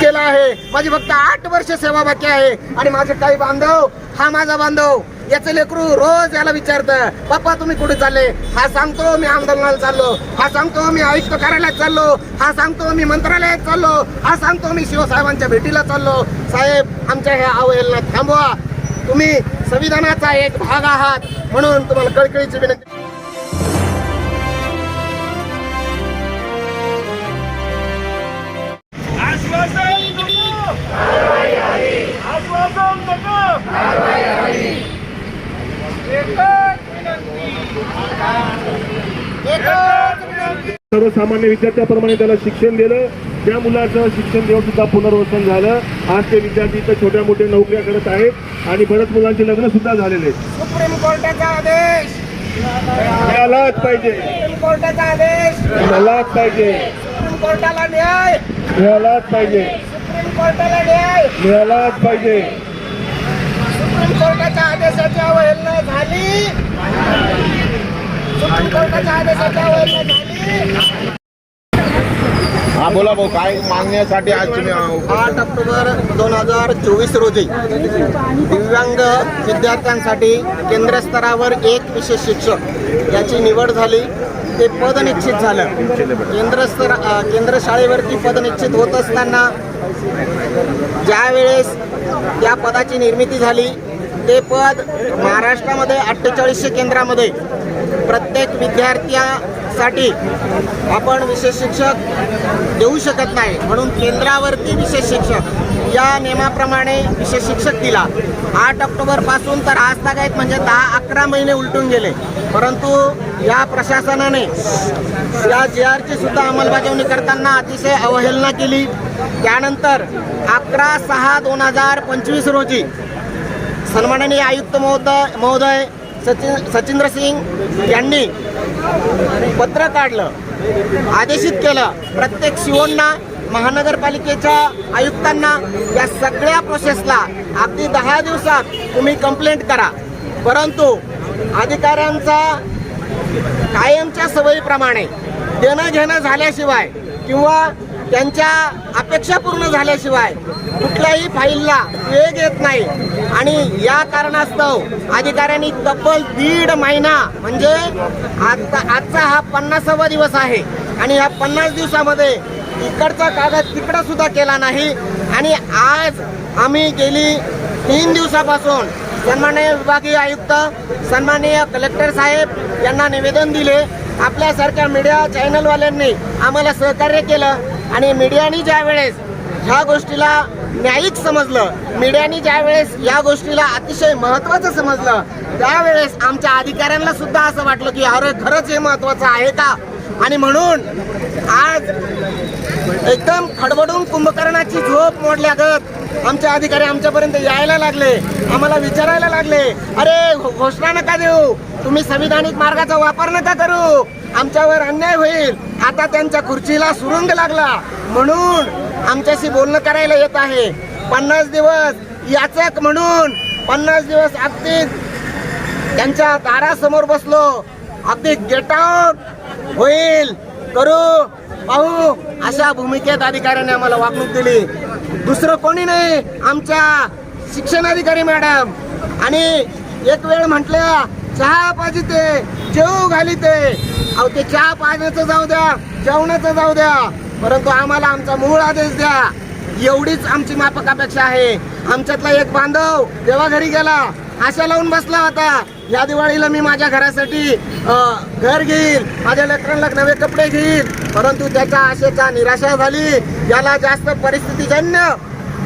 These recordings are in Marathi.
केला आहे. माझी फक्त आठ वर्ष सेवा बाकी आहे. आणि माझे काही बांधव हा माझा बांधव याचं लेकरू रोज याला विचारतं पप्पा तुम्ही कुठे चालले? हा सांगतो मी आंदोलनाला चाललो. हा सांगतो मी आयुक्त कार्यालयात चाललो. हा सांगतो मी मंत्रालयात चाललो. हा सांगतो मी शिवसाहेबांच्या भेटीला चाललो. साहेब आमच्या ह्या अवहेलना थांबवा. तुम्ही संविधानाचा एक भाग आहात म्हणून तुम्हाला कळकळीची विनंती. सर्वसामान्य विद्यार्थ्याप्रमाणे त्याला शिक्षण दिलं. त्या मुलाचं शिक्षण देऊन सुद्धा पुनर्वसन झालं. आज ते विद्यार्थी इथं छोट्या मोठ्या नोकऱ्या करत आहेत आणि बऱ्याच मुलांचे लग्न सुद्धा झालेले आहेत. सुप्रीम कोर्टाचा आदेश. मिळालाच पाहिजे. सुप्रीम कोर्टाचा आदेश. मिळालाच पाहिजे. सुप्रीम कोर्टाला न्याय. मिळालाच पाहिजे. सुप्रीम कोर्टाला न्याय. मिळालाच पाहिजे. सुप्रीम कोर्टाच्या आदेशाची अवहेलना झाली सुप्रीम कोर्टाच्या आदेशाची अवहेलना झाली हा बोला भाऊ काय मागण्यासाठी आज तुम्ही आठ ऑक्टोबर दोन हजार चोवीस रोजी दिव्यांग विद्यार्थ्यांसाठी केंद्र स्तरावर एक विशेष शिक्षक याची निवड झाली. ते पद निश्चित झालं. केंद्र स्तर केंद्र शाळेवरती पद निश्चित होत असताना ज्यावेळेस त्या पदाची निर्मिती झाली ते पद महाराष्ट्रामध्ये अठ्ठेचाळीसशे केंद्रामध्ये प्रत्येक विद्यार्थ्यासाठी आपण विशेष शिक्षक देऊ शकत नाही. म्हणून केंद्रावरती विशेष शिक्षक या नियमाप्रमाणे विशेष शिक्षक दिला. आठ ऑक्टोबरपासून तर आज तागायत म्हणजे दहा अकरा महिने उलटून गेले. परंतु या प्रशासनाने या जे आरची सुद्धा अंमलबजावणी करताना अतिशय अवहेलना केली. त्यानंतर अकरा सहा दोन हजार पंचवीस रोजी सन्माननीय आयुक्त महोदय महोदय सचिन सचिंद्र सिंग यांनी पत्र काढलं आदेशित केलं. प्रत्येक शिवोंना महानगरपालिकेच्या आयुक्तांना या सगळ्या प्रोसेसला अगदी दहा दिवसात तुम्ही कंप्लेंट करा. परंतु अधिकाऱ्यांचा कायमच्या सवयीप्रमाणे देणं घेणं झाल्याशिवाय किंवा त्यांच्या अपेक्षा पूर्ण झाल्याशिवाय कुठल्याही फाईलला वेग येत नाही. आणि या कारणास्तव अधिकाऱ्यांनी तब्बल दीड महिना म्हणजे आजचा आजचा हा पन्नासावा दिवस आहे. आणि या पन्नास दिवसामध्ये इकडचा कागद तिकडं सुद्धा केला नाही. आणि आज आम्ही गेली तीन दिवसापासून सन्माननीय विभागीय आयुक्त सन्माननीय कलेक्टर साहेब यांना निवेदन दिले. आपल्यासारख्या मीडिया चॅनलवाल्यांनी आम्हाला सहकार्य केलं आणि मीडियाने ज्या वेळेस ह्या गोष्टीला न्यायिक समजलं मीडियाने ज्या वेळेस या गोष्टीला अतिशय महत्त्वाचं समजलं त्यावेळेस आमच्या अधिकाऱ्यांना सुद्धा असं वाटलं की अरे खरंच हे महत्त्वाचं आहे का? आणि म्हणून आज एकदम खडबडून कुंभकर्णाची झोप मोडल्यागत आमचे अधिकारी आमच्यापर्यंत यायला लागले आम्हाला विचारायला लागले अरे घोषणा नका देऊ तुम्ही संविधानिक मार्गाचा वापर नका करू? आमच्यावर अन्याय होईल. आता त्यांच्या खुर्चीला सुरुंग लागला. म्हणून आमच्याशी बोलणं करायला येत आहे. पन्नास दिवस याचक म्हणून पन्नास दिवस अगदी त्यांच्या दारासमोर बसलो. अगदी गेट आउट होईल. करू पाहू. अशा भूमिकेत अधिकाऱ्याने आम्हाला वागणूक दिली. दुसरं कोणी नाही. आमच्या शिक्षणाधिकारी मॅडम. आणि एक वेळ म्हटलं चहा पाहिजे ते जेव घाली ते. अहो ते चहा पाण्याचं जाऊ द्या जेवणाचं जाऊ द्या. परंतु आम्हाला आमचा मूळ आदेश द्या. एवढीच आमची माफक अपेक्षा आहे. आमच्यातला एक बांधव जेव्हा घरी गेला. आशा लावून बसला होता. या दिवाळीला मी माझ्या घरासाठी घर घेईल माझ्या लेकरांना नवे कपडे घेईल परंतु त्याच्या आशेचा निराशा झाली. याला जास्त परिस्थितीजन्य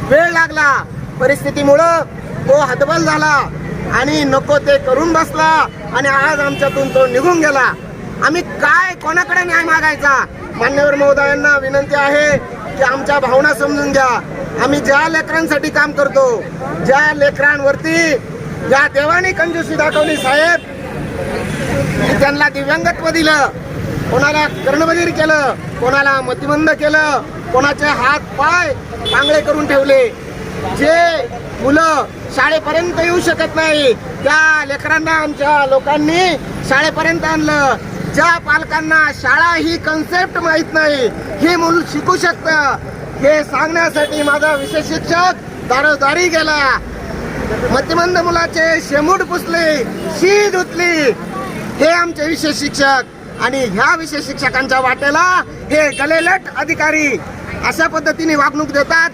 वेळ लागला. परिस्थितीमुळं तो हतबल झाला. आणि नको ते करून बसला आणि आज आमच्यातून तो निघून गेला. आम्ही काय कोणाकडे न्याय मागायचा? मान्यवर महोदयांना विनंती आहे की आमच्या भावना समजून घ्या. आम्ही ज्या लेकरांसाठी काम करतो ज्या लेकरांवरती ज्या देवाने कंजूसी दाखवली साहेब की त्यांना दिव्यांगत्व दिलं कोणाला कर्णबधीर केलं कोणाला मतिमंद केलं कोणाचे हात पाय चांगले करून ठेवले. जे मुलं शाळेपर्यंत येऊ शकत नाही. त्या लेकरांना आमच्या लोकांनी शाळेपर्यंत आणलं. ज्या पालकांना शाळा ही कन्सेप्ट माहीत नाही हे मूल शिकू शकतं. हे सांगण्यासाठी माझा विशेष शिक्षक दारोदारी गेला. मतिमंद मुलाचे शेमूड पुसले शी धुतली. हे आमचे विशेष शिक्षक आणि ह्या विशेष शिक्षकांच्या वाटेला हे गलेलट अधिकारी अशा पद्धतीने वागणूक देतात.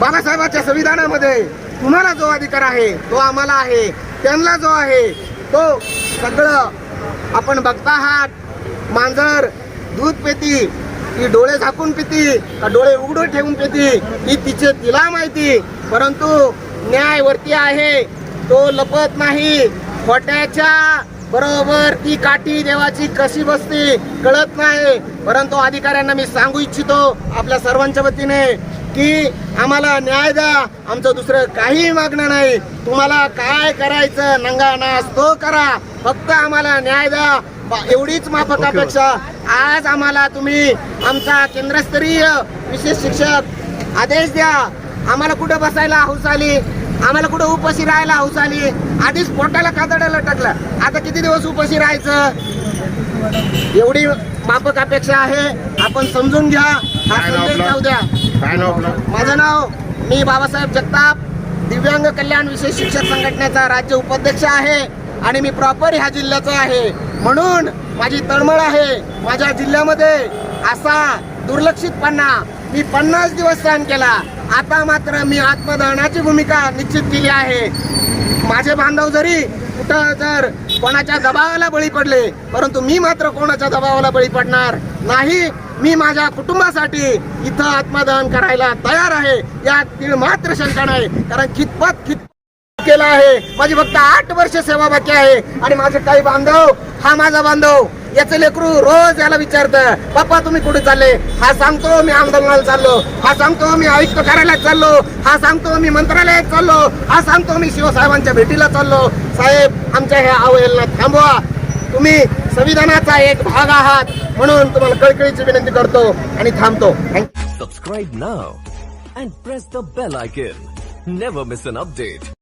बाबासाहेबांच्या संविधानामध्ये तुम्हाला जो अधिकार आहे तो आम्हाला आहे त्यांना जो आहे तो सगळं आपण बघता आहात. मांजर दूध पेती ती डोळे झाकून पिती का डोळे उघडून ठेवून पिती ही तिचे तिला माहिती. परंतु न्याय वरती आहे तो लपत नाही. खोट्याच्या बरोबर ती काठी देवाची कशी बसते कळत नाही. परंतु अधिकाऱ्यांना मी सांगू इच्छितो आपल्या सर्वांच्या वतीने की आम्हाला न्याय द्या. आमचं दुसरं काही मागणं नाही. तुम्हाला काय करायचं नंगा नाच तो करा. फक्त आम्हाला न्याय द्या. एवढीच माफक अपेक्षा. आज आम्हाला तुम्ही आमचा केंद्रस्तरीय विशेष शिक्षक आदेश द्या. आम्हाला कुठं बसायला हौस आली? आम्हाला कुठं उपाशी राहायला हौस आली? आधीच पोटाला कातडायला टाकलं आता किती दिवस उपाशी राहायचं? एवढी माफक अपेक्षा आहे. आपण समजून घ्या. हा संदेश जाऊ द्या. माझं नाव मी बाबासाहेब जगताप दिव्यांग कल्याण विशेष शिक्षक संघटनेचा राज्य उपाध्यक्ष आहे आणि मी प्रॉपर ह्या जिल्ह्याचा आहे. म्हणून माझी तळमळ आहे. माझ्या जिल्ह्यामध्ये असा दुर्लक्षितपणा मी पन्नास दिवस सहन केला. आता मात्र मी आत्मदहनाची भूमिका निश्चित केली आहे. माझे बांधव जरी कुठं जर कोणाच्या दबावाला बळी पडले परंतु मी मात्र कोणाच्या दबावाला बळी पडणार नाही. मी माझ्या कुटुंबासाठी इथं आत्मदहन करायला तयार आहे. यात तीळ मात्र शंका नाही कारण कितपत कित केला आहे. माझी फक्त आठ वर्ष सेवा बाकी आहे. आणि माझे काही बांधव हा माझा बांधव याचे लेकरू रोज याला विचारतं पप्पा तुम्ही कुठे चालले? हा सांगतो मी आंदोलनाला चाललो. हा सांगतो मी आयुक्त कार्यालयात चाललो. हा सांगतो मी मंत्रालयात चाललो. हा सांगतो मी शिवसाहेबांच्या भेटीला चाललो. साहेब आमच्या ह्या अवहेलना थांबवा. तुम्ही संविधानाचा एक भाग आहात. म्हणून तुम्हाला कळकळीची विनंती करतो आणि थांबतो. Subscribe now and press the bell icon never miss an update.